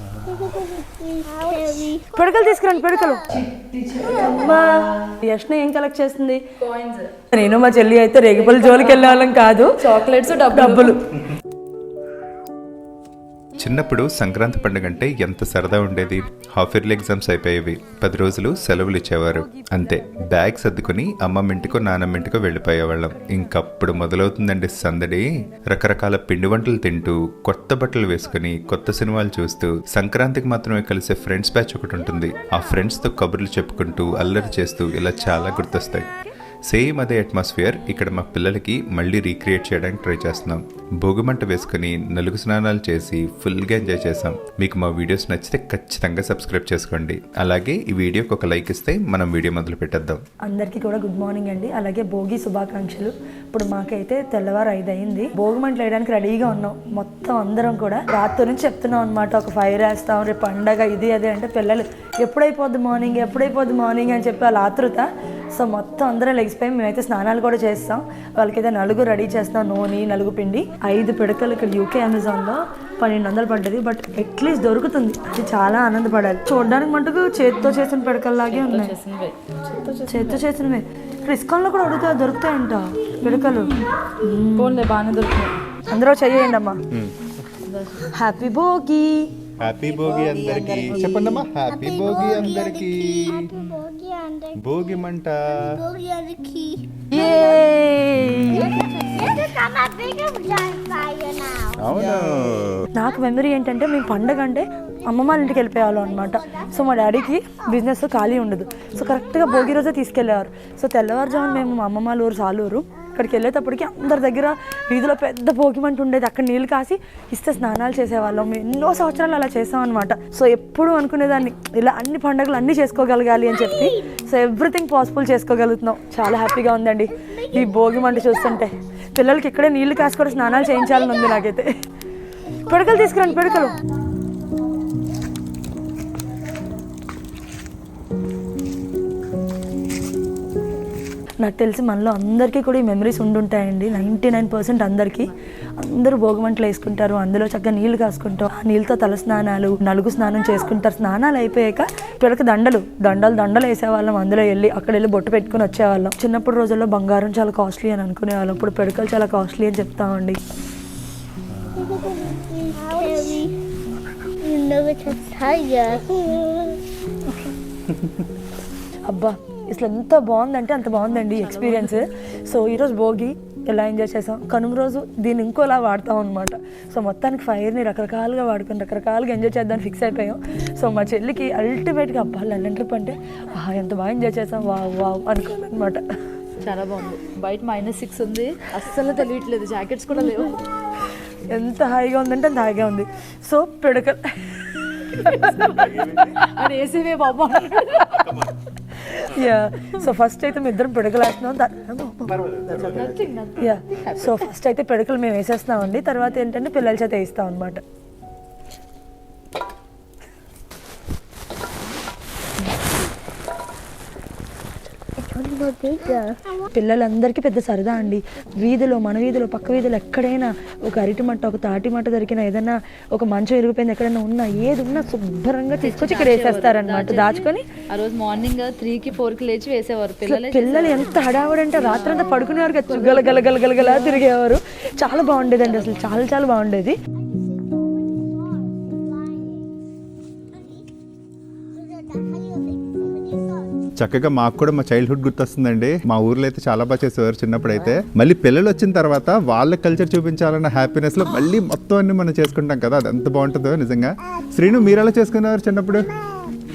పిడకలు తీసుకురండి పిడకలు. అమ్మా. యష్ణ ఏం కలెక్ట్ చేస్తుంది? నేను మా చెల్లి అయితే రేగిపల్లి జోలికి వెళ్ళే వాళ్ళం కాదు చాక్లెట్స్ డబ్బులు. చిన్నప్పుడు సంక్రాంతి పండుగ అంటే ఎంత సరదా ఉండేది? హాఫ్ ఇయర్లీ ఎగ్జామ్స్ అయిపోయేవి. పది రోజులు సెలవులు ఇచ్చేవారు. అంతే. బ్యాగ్ సర్దుకుని అమ్మమ్మ ఇంటికో నాన్నమ్మ ఇంటికో వెళ్ళిపోయేవాళ్ళం. ఇంకప్పుడు మొదలవుతుందండి సందడి. రకరకాల పిండి వంటలు తింటూ కొత్త బట్టలు వేసుకుని కొత్త సినిమాలు చూస్తూ సంక్రాంతికి మాత్రమే కలిసే ఫ్రెండ్స్ బ్యాచ్ ఒకటి ఉంటుంది. ఆ ఫ్రెండ్స్తో కబుర్లు చెప్పుకుంటూ అల్లరి చేస్తూ ఇలా చాలా గుర్తొస్తాయి. సేమ్ అదే అట్మాస్ఫియర్ ఇక్కడ మా పిల్లలకి మళ్ళీ రీక్రియేట్ చేయడానికి ట్రై చేస్తున్నాం. భోగిమంట వేసుకుని నలుగు స్నానాలు చేసి ఫుల్గా ఎంజాయ్ చేసాం మీకు మా వీడియోస్ నచ్చితే ఖచ్చితంగా సబ్స్క్రైబ్ చేసుకోండి. అలాగే ఈ వీడియోకి ఒక లైక్ ఇస్తే మనం వీడియో మొదలు పెట్టేద్దాం. అందరికీ కూడా గుడ్ మార్నింగ్ అండి. అలాగే భోగి శుభాకాంక్షలు. ఇప్పుడు మాకైతే తెల్లవారు ఐదు అయింది. భోగి మంటలు వేయడానికి రెడీగా ఉన్నాం. మొత్తం అందరం కూడా రాత్రి నుంచి చెప్తున్నాం అనమాట ఒక ఫైర్ వేస్తాం రేపు పండగ ఇది అదే అంటే పిల్లలు ఎప్పుడైపోద్ది మార్నింగ్ ఎప్పుడైపోద్ది మార్నింగ్ అని చెప్పి వాళ్ళ ఆతృత సో మొత్తం అందరం లెగిసిపోయి మేమైతే స్నానాలు కూడా చేస్తాం. వాళ్ళకైతే నలుగు రెడీ చేస్తాం. నూనె నలుగు పిండి ఐదు పిడకలు ఇక్కడ యూకే అమెజాన్లో పన్నెండు వందలు పడ్డది. బట్ అట్లీస్ట్ దొరుకుతుంది. అది చాలా ఆనందపడాలి. చూడడానికి మటుకు చేతితో చేసిన పిడకల్లాగే ఉన్నాయి. చేతితో చేసినవే. ఇక్కడ ఇస్కాన్లో కూడా అడుగుతా దొరుకుతాయంట పిడకలు. బాగానే దొరుకుతుంది అందరూ చెయ్యండి అమ్మా హ్యాపీ భోగి. హ్యాపీ భోగి అందరికి. చెప్పండి అమ్మా హ్యాపీ భోగి అందరికి. భోగి మంట అవును. నాకు మెమరీ ఏంటంటే మేము పండగ అంటే అమ్మమ్మ వాళ్ళ ఇంటికి వెళ్ళిపోయేవాళ్ళం అనమాట సో మా డాడీకి బిజినెస్ ఖాళీ ఉండదు. సో కరెక్ట్గా భోగి రోజే తీసుకెళ్ళేవారు. సో తెల్లవారుజామున మేము మా అమ్మమ్మ వాళ్ళ ఊరు సాలూరు. అక్కడికి వెళ్ళేటప్పటికి అందరి దగ్గర వీధిలో పెద్ద భోగిమంట ఉండేది. అక్కడ నీళ్ళు కాసి ఇస్తే స్నానాలు చేసేవాళ్ళం. ఎన్నో సంవత్సరాలు అలా చేసాం అనమాట సో ఎప్పుడు అనుకునేదాన్ని ఇలా అన్ని పండుగలు అన్నీ చేసుకోగలగాలి అని చెప్పి. సో ఎవ్రీథింగ్ పాసిబుల్ చేసుకోగలుగుతున్నాం. చాలా హ్యాపీగా ఉందండి. ఈ భోగి మంట చూస్తుంటే పిల్లలకి ఇక్కడే నీళ్ళు కాసుకొని స్నానాలు చేయించాలని ఉంది నాకైతే. పిడకలు తీసుకురండి పిడకలు. నాకు తెలిసి మనలో అందరికీ కూడా ఈ మెమరీస్ ఉండుంటాయండి. నైంటీ నైన్ పర్సెంట్ అందరికీ. అందరూ భోగమంటలు వేసుకుంటారు. అందులో చక్కగా నీళ్ళు కాసుకుంటారు ఆ నీళ్ళతో తల స్నానాలు నలుగు స్నానం చేసుకుంటారు. స్నానాలు అయిపోయాక పిల్లలకి దండలు దండలు దండలు వేసేవాళ్ళం. అందులో వెళ్ళి అక్కడ వెళ్ళి బొట్టు పెట్టుకుని వచ్చేవాళ్ళం. చిన్నప్పుడు రోజుల్లో బంగారం చాలా కాస్ట్లీ అని అనుకునేవాళ్ళం ఇప్పుడు పిడకలు చాలా కాస్ట్లీ అని చెప్తామండి. అబ్బా అసలు ఎంత బాగుందంటే అంత బాగుందండి ఎక్స్పీరియన్స్ సో ఈరోజు భోగి ఎలా ఎంజాయ్ చేసాం? కనుమ రోజు దీన్ని ఇంకోలా వాడతాం అనమాట సో మొత్తానికి ఫైర్ని రకరకాలుగా వాడుకొని రకరకాలుగా ఎంజాయ్ చేద్దాం ఫిక్స్ అయిపోయాం. సో మా చెల్లికి అల్టిమేట్గా అబ్బా లండన్ ట్రిప్ అంటే "ఆహా, ఎంత బాగా ఎంజాయ్ చేసాం వావ్ వావ్ అనుకోండి అనమాట చాలా బాగుంది. బయట మైనస్ సిక్స్ ఉంది. అస్సలు తెలియట్లేదు. జాకెట్స్ కూడా లేవు. ఎంత హాయిగా ఉందంటే అంత హాయిగా ఉంది. సో పిడక అది వేసేవే బాబా. యా సో ఫస్ట్ అయితే మేము ఇద్దరం పిడకలు వేస్తున్నాం. యా సో ఫస్ట్ అయితే పిడకలు మేము వేసేస్తున్నామండి. తర్వాత ఏంటంటే పిల్లల చేత వేస్తాం అనమాట పిల్లలందరికీ పెద్ద సరదా అండి. వీధిలో మన వీధిలో పక్క వీధిలో ఎక్కడైనా ఒక అరటి మట్ట ఒక తాటి మట్ట దొరికినా ఏదైనా ఒక మంచం ఇరిగిపోయింది ఎక్కడైనా ఉన్నా ఏది ఉన్నా శుభ్రంగా తీసుకొచ్చి ఇక్కడ వేసేస్తారనమాట దాచుకొని ఆ రోజు మార్నింగ్ త్రీ కి ఫోర్కి లేచి వేసేవారు. పిల్లలే పిల్లలు ఎంత హడావుడంటే రాత్రంతా పడుకునేవారు కదా గల గల గల గలగలా తిరిగేవారు. చాలా బాగుండేదండి అసలు చాలా చాలా బాగుండేది. చక్కగా మాకు కూడా మా చైల్డ్హుడ్ గుర్తొస్తుందండి. మా ఊర్లో అయితే చాలా బాగా చేసేవారు చిన్నప్పుడు అయితే మళ్ళీ పిల్లలు వచ్చిన తర్వాత వాళ్ళ కల్చర్ చూపించాలన్న హ్యాపీనెస్లో మళ్ళీ మొత్తం అన్ని మనం చేసుకుంటాం కదా. అది ఎంత బాగుంటుందో నిజంగా. శ్రీను మీరు ఎలా చేసుకునేవారు చిన్నప్పుడు?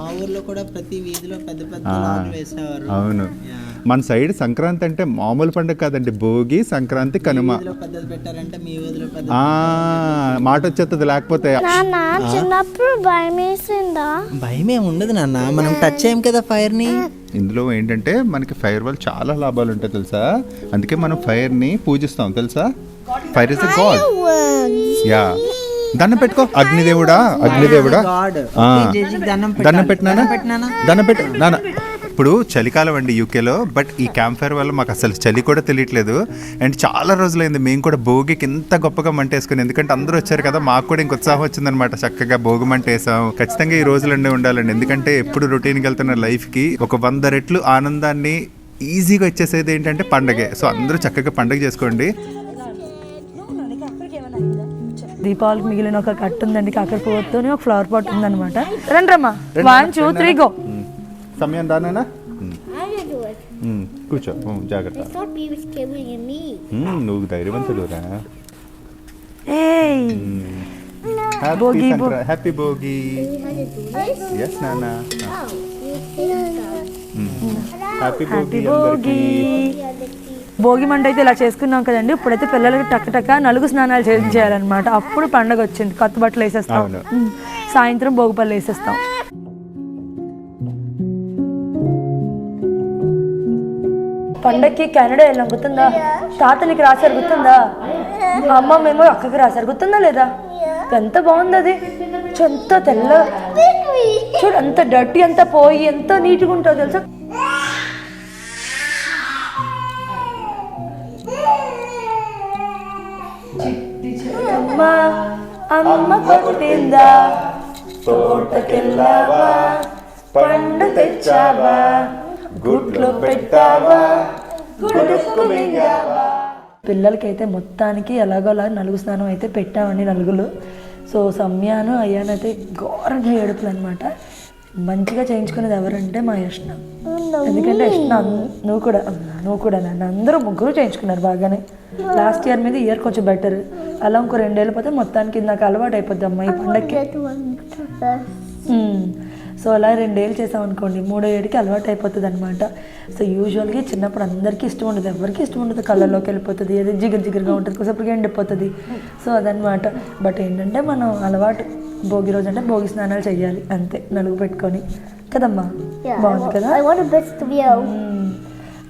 మా ఊర్లో కూడా ప్రతి వీధిలో పెద్ద పెద్ద వేసేవారు. అవును. మన సైడ్ సంక్రాంతి అంటే మామూలు పండుగ కాదండి. భోగి సంక్రాంతి కనుమ. వీధిలో పెద్దది పెట్టారంటే మీ వీధిలో పెద్ద ఆ మాట వచ్చేస్తుంది లేకపోతే. నాన్న చిన్నప్పుడు భయం వేసిందా భయం ఏమి ఉండదు నాన్న. మనం టచ్ చేయం కదా ఫైర్ని ఇందులో ఏంటంటే మనకి ఫైర్ వల్ల చాలా లాభాలు ఉంటాయి తెలుసా? అందుకే మనం ఫైర్ని పూజిస్తాం తెలుసా? Fire is god. యా. దండం పెట్టుకో. అగ్నిదేవుడా అగ్నిదేవుడా. దండం పెట్టినానా దండం పెట్టు నాన్న. ఇప్పుడు చలికాలం అండి యూకేలో బట్ ఈ క్యాంప్ ఫైర్ వల్ల మాకు అసలు చలి కూడా తెలియట్లేదు. అండ్ చాలా రోజులైంది మేము కూడా భోగికి ఇంత గొప్పగా మంట వేసుకుని ఎందుకంటే అందరూ వచ్చారు కదా మాకు కూడా ఇంక ఉత్సాహం వచ్చిందనమాట చక్కగా భోగి మంట వేసాం ఖచ్చితంగా ఈ రోజులన్నీ ఉండాలండి. ఎందుకంటే ఎప్పుడు రొటీన్కి వెళ్తున్న లైఫ్కి ఒక వంద రెట్లు ఆనందాన్ని ఈజీగా వచ్చేసేది ఏంటంటే పండగే. సో అందరూ చక్కగా పండగ చేసుకోండి. దీపావళికి మిగిలిన ఒక కట్టు ఉందండి కాకర పువ్వుతో ఒక ఫ్లవర్ పాట్ ఉందన్నమాట. రండి రమ్మా. వన్ టూ త్రీ గో సమయం దానేనా. కూర్చో జాగ్రత్త. నువ్వు ధైర్యవంతుడురా ఏయ్. Happy Bhogi, సంక్రా- happy Bhogi. We had to do Bhogi మంట అయితే ఇలా చేసుకున్నాం కదండి. ఇప్పుడైతే పిల్లలకి టక్ టక్క నలుగు స్నానాలు చేయాలన్నమాట. అప్పుడు పండగ వచ్చింది. కొత్త బట్టలు వేసేస్తాం. సాయంత్రం భోగిపళ్ళు వేసేస్తాం. పండక్కి కెనడా వెళ్ళాం గుర్తుందా తాతనికి రాశారు గుర్తుందా? అమ్మ మేము అక్కకి రాశారు గుర్తుందా లేదా? ఎంత బాగుంది అది. ఎంత తెల్ల. చూడు ఎంత డర్టీ అంతా పోయి ఎంత నీట్గా ఉంటుందో తెలుసా? అమ్మ కొట్టిందా? తోటకెళ్ళావా? పండు తెచ్చావా? గుడ్లు పెట్టావా? గుడుకు మింగావా? పిల్లలకైతే మొత్తానికి ఎలాగోలా నలుగు స్నానం అయితే పెట్టామండి నలుగులు. సో సమ్యాను అయ్యానైతే ఘోరంగా ఏడుపులు అనమాట మంచిగా చేయించుకునేది ఎవరంటే మా యష్ణ. ఎందుకంటే యష్ణ అన్- నువ్వు కూడా నువ్వు కూడా నన్ను అందరూ ముగ్గురు చేయించుకున్నారు బాగానే. లాస్ట్ ఇయర్ మీద ఇయర్ కొంచెం బెటర్ అలా ఇంకో రెండేళ్ళు పోతే మొత్తానికి నాకు అలవాటు అయిపోద్ది అమ్మ ఈ. మ్మ్. సో అలా రెండేళ్ళు చేసాం అనుకోండి మూడో ఏడుకి అలవాటు అయిపోతుంది అనమాట సో యూజువల్గా చిన్నప్పుడు అందరికీ ఇష్టం ఉండదు ఎవరికి ఇష్టం ఉండదు కళ్ళల్లోకి వెళ్ళిపోతుంది ఏదో జిగర్ జిగర్గా ఉంటుంది కొసేపటికి ఎండిపోతుంది. సో అదనమాట బట్ ఏంటంటే మనం అలవాటు భోగి రోజు అంటే భోగి స్నానాలు చేయాలి అంతే. నలుగు పెట్టుకొని. కదమ్మా? బాగుంది కదా.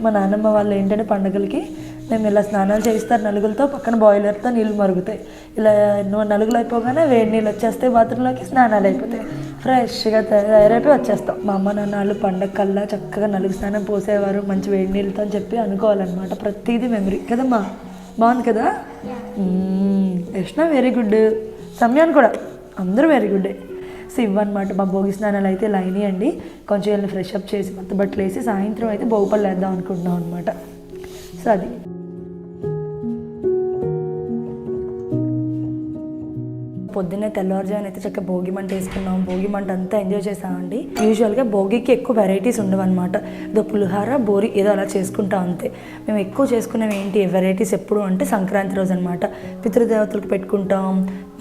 మా నాన్నమ్మ వాళ్ళు ఏంటంటే పండగలకి మేము ఇలా స్నానాలు చేయిస్తారు నలుగులతో పక్కన బాయిలర్తో నీళ్ళు మరుగుతాయి. ఇలా నువ్వు నలుగులు అయిపోగానే వేడి నీళ్ళు వచ్చేస్తాయి బాత్రూంలోకి స్నానాలు అయిపోతాయి. ఫ్రెష్గా తయారైపోయి వచ్చేస్తాం. మా అమ్మ నాన్న వాళ్ళు పండగ కల్లా చక్కగా నలుగు స్నానం పోసేవారు మంచి వేడి నీళ్ళతో అని చెప్పి అనుకోవాలన్నమాట. ప్రతిదీ మెమరీ కదమ్మా? బాగుంది కదా? యష్ణ వెరీ గుడ్ సమయాన్ని కూడా. అందరూ వెరీ గుడ్ డే సో ఇవ్వనమాట మా భోగి స్నానాలు అయితే లైన్ అండి కొంచెం వెళ్ళి ఫ్రెష్ అప్ చేసి కొత్త బట్టలు వేసి సాయంత్రం అయితే భోగిపళ్ళు వేద్దాం అనుకుంటున్నాం అనమాట సో అది. పొద్దున్నే తెల్లవారుజామున అయితే చక్కగా భోగి మంట వేసుకున్నాం. భోగి మంట అంతా ఎంజాయ్ చేసామండి యూజువల్గా భోగికి ఎక్కువ వెరైటీస్ ఉండవు అనమాట ఇదో పులిహార బోరి ఏదో అలా చేసుకుంటాం అంతే. మేము ఎక్కువ చేసుకునేవి ఏంటి? వెరైటీస్ ఎప్పుడు అంటే సంక్రాంతి రోజు అనమాట పితృదేవతలకు పెట్టుకుంటాం.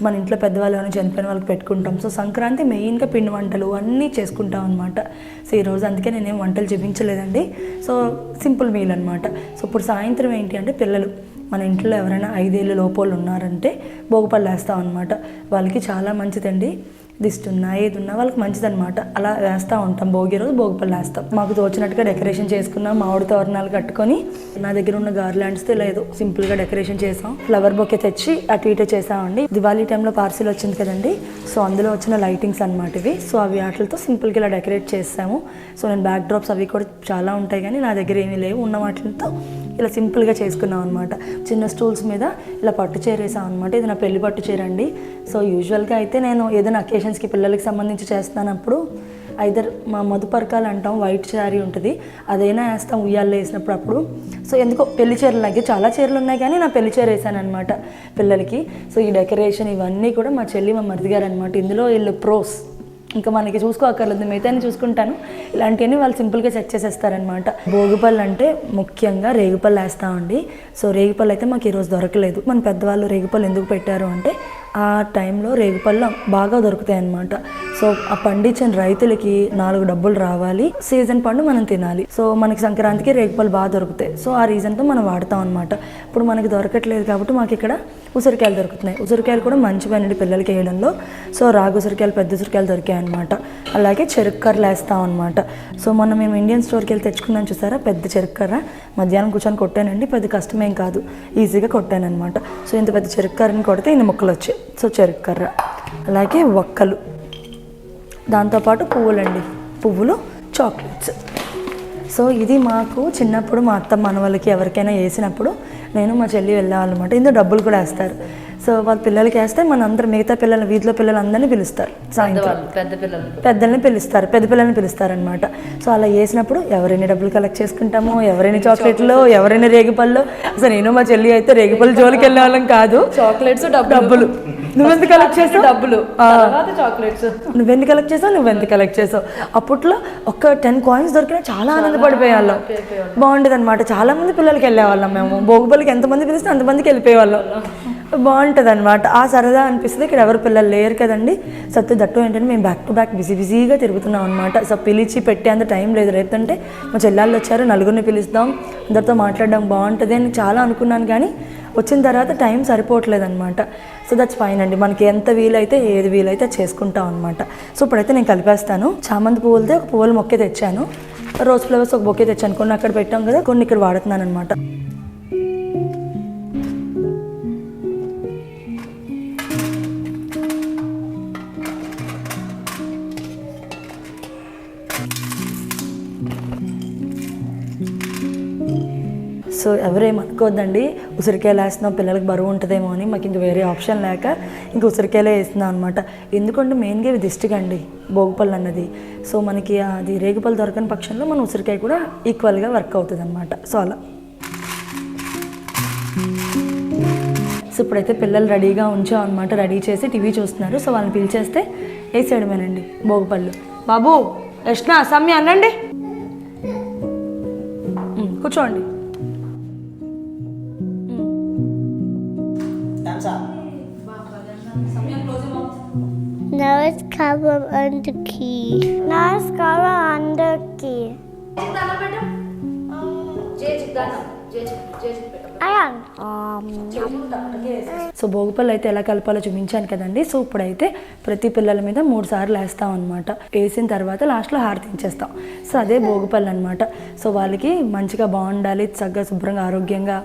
మన ఇంట్లో పెద్దవాళ్ళు కానీ చనిపోయిన వాళ్ళకి పెట్టుకుంటాం. సో సంక్రాంతి మెయిన్గా పిండి వంటలు అన్నీ చేసుకుంటాం అనమాట సో ఈరోజు అందుకే నేనేం వంటలు చూపించలేదండి సో సింపుల్ మీల్ అనమాట సో ఇప్పుడు సాయంత్రం ఏంటి అంటే పిల్లలు. మన ఇంట్లో ఎవరైనా ఐదేళ్ళు లోపోళ్ళు ఉన్నారంటే భోగపళ్ళు వేస్తాం అనమాట వాళ్ళకి చాలా మంచిదండి. దిష్టి ఉన్నా ఏది ఉన్నా వాళ్ళకి మంచిదన్నమాట. అలా వేస్తూ ఉంటాం. భోగి రోజు భోగిపళ్ళు వేస్తాం. మాకు తోచినట్టుగా డెకరేషన్ చేసుకున్నాం. మామిడి తోరణాలు కట్టుకొని నా దగ్గర ఉన్న గార్లాండ్స్తో లేదు. సింపుల్గా డెకరేషన్ చేసాం. ఫ్లవర్ బొకే తెచ్చి అటు ఇటు చేసామండి. దివాళీ టైంలో పార్సిల్ వచ్చింది కదండి. సో అందులో వచ్చిన లైటింగ్స్ అనమాట ఇవి. సో అవి వాటితో సింపుల్గా ఇలా డెకరేట్ చేసాము. సో నేను బ్యాక్ డ్రాప్స్ అవి కూడా చాలా ఉంటాయి కానీ నా దగ్గర ఏమీ లేవు. ఉన్న వాటితో ఇలా సింపుల్గా చేసుకున్నాం అనమాట చిన్న స్టూల్స్ మీద ఇలా పట్టు చీర వేసాం అనమాట ఇది నా పెళ్ళి పట్టు చీర అండి. సో యూజువల్గా అయితే నేను ఏదైనా అకేషన్స్కి పిల్లలకి సంబంధించి చేస్తానప్పుడు ఐదర్ మా మధుపరకాలు అంటాం వైట్ శారీ ఉంటుంది. అదైనా వేస్తాం ఉయ్యాల్లో వేసినప్పుడు అప్పుడు సో ఎందుకో పెళ్ళి చీరలు నాకు చాలా చీరలు ఉన్నాయి కానీ నా పెళ్ళి చీర వేసాను అనమాట పిల్లలకి. సో ఈ డెకరేషన్ ఇవన్నీ కూడా మా చెల్లి మా మరిది గారు అనమాట ఇందులో వీళ్ళు ప్రోస్. ఇంకా మనకి చూసుకోక్కర్లేదు మిగతాన్ని చూసుకుంటాను. ఇలాంటివన్నీ వాళ్ళు సింపుల్గా సెట్ చేసేస్తారనమాట భోగిపళ్ళు అంటే ముఖ్యంగా రేగిపళ్ళు వేస్తామండి. సో రేగిపళ్ళు అయితే మాకు ఈరోజు దొరకలేదు. మన పెద్దవాళ్ళు రేగిపళ్ళు ఎందుకు పెట్టారు అంటే ఆ టైంలో రేగిపళ్ళు బాగా దొరుకుతాయి అన్నమాట సో ఆ పండించిన రైతులకి నాలుగు డబ్బులు రావాలి. సీజన్ పండు మనం తినాలి. సో మనకి సంక్రాంతికి రేగుపళ్ళు బాగా దొరుకుతాయి. సో ఆ రీజన్తో మనం వాడతాం అనమాట ఇప్పుడు మనకి దొరకట్లేదు కాబట్టి మాకు ఇక్కడ ఉసిరికాయలు దొరుకుతున్నాయి. ఉసిరికాయలు కూడా మంచివైనవి పిల్లలకి వేయడంలో సో రాగు ఉసిరికాయలు పెద్ద ఉసిరికాయలు దొరికాయి అనమాట అలాగే చెరుక్కర్రలు వేస్తాం అనమాట సో మొన్న మేము ఇండియన్ స్టోర్కి వెళ్ళి తెచ్చుకున్నాం చూసారా? పెద్ద చెరుక్కర్ర మధ్యాహ్నం కూర్చొని కొట్టానండి. పెద్ద కష్టమేం కాదు. ఈజీగా కొట్టాను అనమాట సో ఇంత పెద్ద చెరుక్కర్రని కొడితే ఇన్ని ముక్కలు వచ్చాయి సో చెరుకర్ర అలాగే ఒక్కలు దాంతోపాటు పువ్వులండి. పువ్వులు చాక్లెట్స్ సో ఇది మాకు చిన్నప్పుడు మా అత్త మన వాళ్ళకి ఎవరికైనా వేసినప్పుడు నేను మా చెల్లి వెళ్ళాలన్నమాట. ఇందులో డబ్బులు కూడా వేస్తారు. సో వాళ్ళ పిల్లలకి వేస్తే మన అందరు మిగతా పిల్లలు వీధిలో పిల్లలందరినీ పిలుస్తారు సాయంత్రం. పెద్ద పిల్లలు. పెద్దల్ని పిలుస్తారు పెద్ద పిల్లల్ని పిలుస్తారు అనమాట సో అలా చేసినప్పుడు ఎవరైనా డబ్బులు కలెక్ట్ చేసుకుంటామో ఎవరైనా చాక్లెట్లు ఎవరైనా రేగిపళ్ళు. అసలు నేను మా చెల్లి అయితే రేగిపళ్ళు జోలికి వెళ్ళే వాళ్ళం కాదు. చాక్లెట్స్ డబ్బులు. నువ్వెంత కలెక్ట్ చేసావు? డబ్బులు. చాక్లెట్స్. నువ్వెంత కలెక్ట్ చేసావు? నువ్వెంత కలెక్ట్ చేసావు? అప్పట్లో ఒక టెన్ కాయిన్స్ దొరికినా చాలా ఆనందపడిపోయేవాళ్ళం. బాగుండేది అనమాట చాలా మంది పిల్లలకి వెళ్ళేవాళ్ళం మేము. భోగిపల్లికి ఎంతమంది పిలిస్తే అంతమందికి వెళ్ళిపోయేవాళ్ళం. బాగుంటుంది అనమాట ఆ సరదా అనిపిస్తుంది. ఇక్కడ ఎవరు పిల్లలు లేరు కదండి. సత్తు దట్టు ఏంటంటే మేము బ్యాక్ టు బ్యాక్ బిజీ బిజీగా తిరుగుతున్నాం అనమాట సో పిలిచి పెట్టేంత టైం లేదు. రేపంటే మా చెల్లెళ్ళు వచ్చారు. నలుగురిని పిలుస్తాం. అందరితో మాట్లాడడం బాగుంటుంది అని చాలా అనుకున్నాను కానీ వచ్చిన తర్వాత టైం సరిపోవట్లేదు అనమాట సో దట్స్ ఫైన్ అండి. మనకి ఎంత వీలైతే ఏది వీలైతే చేసుకుంటాం అనమాట సో ఇప్పుడైతే నేను కలిపేస్తాను. చామంతి పువ్వులతో ఒక పువ్వులు మొక్కే తెచ్చాను. రోజ్ ఫ్లవర్స్ ఒక బొక్కే తెచ్చాను. కొన్ని అక్కడ పెట్టాం కదా. కొన్ని ఇక్కడ వాడుతున్నాను అనమాట సో ఎవరేమనుకోవద్దండి ఉసిరికాయలు వేస్తున్నాం పిల్లలకి బరువు ఉంటుందేమో అని మాకు ఇంక వేరే ఆప్షన్ లేక ఇంక ఉసిరికాయలే వేస్తున్నాం అనమాట ఎందుకంటే మెయిన్గా ఇవి దిష్టికి అండి భోగిపళ్ళు అన్నది. సో మనకి అది రేగుపళ్ళు దొరకని పక్షంలో మన ఉసిరికాయ కూడా ఈక్వల్గా వర్క్ అవుతుంది అనమాట సో అలా. సో ఇప్పుడైతే పిల్లలు రెడీగా ఉంచాం అనమాట రెడీ చేసి టీవీ చూస్తున్నారు. సో వాళ్ళని పిలిచేస్తే వేసేయడమేనండి భోగిపళ్ళు. బాబు యష్ణ అసమ్య అనండి కూర్చోండి. Cover key. Cover under key. Um, so భోగిపళ్ళు అయితే ఎలా కలపాలో చూపించాను కదండి. సో ఇప్పుడైతే ప్రతి పిల్లల మీద మూడు సార్లు వేస్తాం అనమాట వేసిన తర్వాత లాస్ట్లో హారతించేస్తాం. సో అదే భోగిపళ్ళు అనమాట సో వాళ్ళకి మంచిగా బాగుండాలి చక్కగా శుభ్రంగా ఆరోగ్యంగా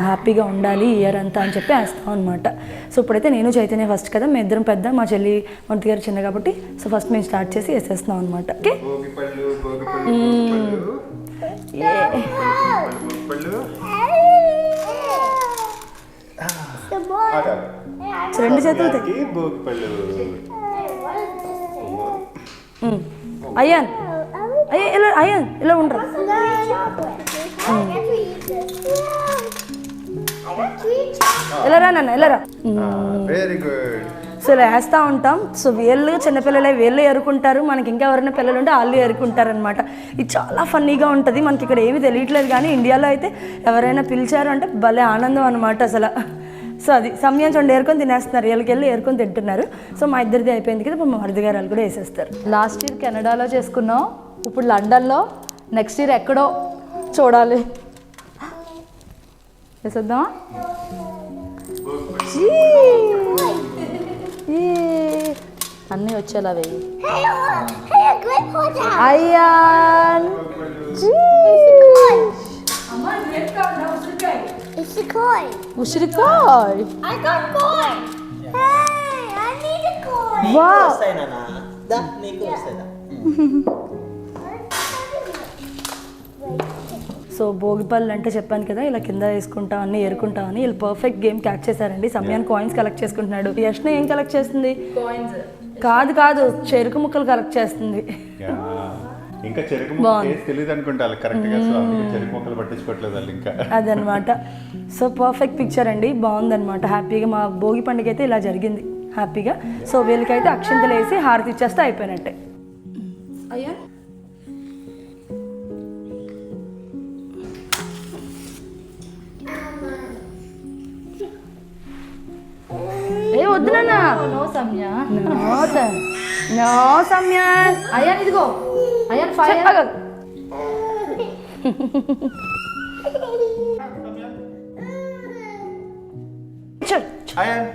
హ్యాపీగా ఉండాలి ఇయర్ అంతా అని చెప్పి వేస్తాం అనమాట సో ఇప్పుడైతే నేను చైతన్య ఫస్ట్ కదా మీ ఇద్దరం పెద్ద మా చెల్లి మొదటి గారు చిన్న కాబట్టి సో ఫస్ట్ మేము స్టార్ట్ చేసి వేసేస్తున్నాం అనమాట ఓకే రెండు చేతులు. అయ్యాన్. అయ్యా. ఇలా అయ్యాన్ ఇలా ఉండరు? I get to eat this. I got to eat chocolate. ఇలా రా నాన్న ఇలా రా వెరీ గుడ్ సో ఇలా వేస్తూ ఉంటాం. సో వీళ్ళు చిన్నపిల్లలే వీళ్ళు ఎరుకుంటారు మనకి ఇంకా ఎవరైనా పిల్లలు ఉంటే వాళ్ళు ఎరుకుంటారు అనమాట ఇది చాలా ఫన్నీగా ఉంటుంది. మనకి ఇక్కడ ఏమీ తెలియట్లేదు కానీ ఇండియాలో అయితే ఎవరైనా పిలిచారు అంటే భలే ఆనందం అనమాట అసలు. సో అది సమయం చూడండి ఏరుకొని తినేస్తున్నారు. వీళ్ళకి వెళ్ళి ఏరుకొని తింటున్నారు. సో మా ఇద్దరిది అయిపోయింది కదా మా మరిది గారు కూడా వేసేస్తారు. లాస్ట్ ఇయర్ కెనడాలో చేసుకున్నాం. ఇప్పుడు లండన్లో. నెక్స్ట్ ఇయర్ ఎక్కడో చూడాలి. వేసేద్దామా! అన్నీ వచ్చేలా వెయ్యి oh. Ayaan. ఉసిరికాయ్ I got coin. Hey, I need a coin. వా నీకు వస్తాయి సో భోగిపళ్ళు అంటే చెప్పాను కదా ఇలా కింద వేసుకుంటాం అన్ని ఏరుకుంటాం అని వీళ్ళు పర్ఫెక్ట్ గేమ్ క్యాచ్ చేశారండి. సమయాన్ని కాయిన్స్ కలెక్ట్ చేసుకుంటున్నాడు. యష్ణ ఏం కలెక్ట్ చేస్తుంది? కాదు కాదు చెరుకు ముక్కలు కలెక్ట్ చేస్తుంది. ఇంకా చెరుకు తెలియదు అనుకుంటా వాళ్ళకి కరెక్ట్గా సో అందుకే చెరుకు మొక్కలు పట్టించుకోవట్లేదు వాళ్ళు ఇంకా. అదనమాట. సో పర్ఫెక్ట్ పిక్చర్ అండి. బాగుందన్నమాట హ్యాపీగా మా భోగి పండుగ అయితే ఇలా జరిగింది. హ్యాపీగా సో వీళ్ళకైతే అక్షంతలు వేసి హారతి ఇచ్చేస్తే అయిపోయినట్టే. అయ్యా? ఏ వద్దు నాన్న నో సమ్య నో సమ్ నో సమ్య అయ్యాన్ ఇదిగో అయ్యాన్ ఫైవ్ ఆగదు. చల్ అయాన్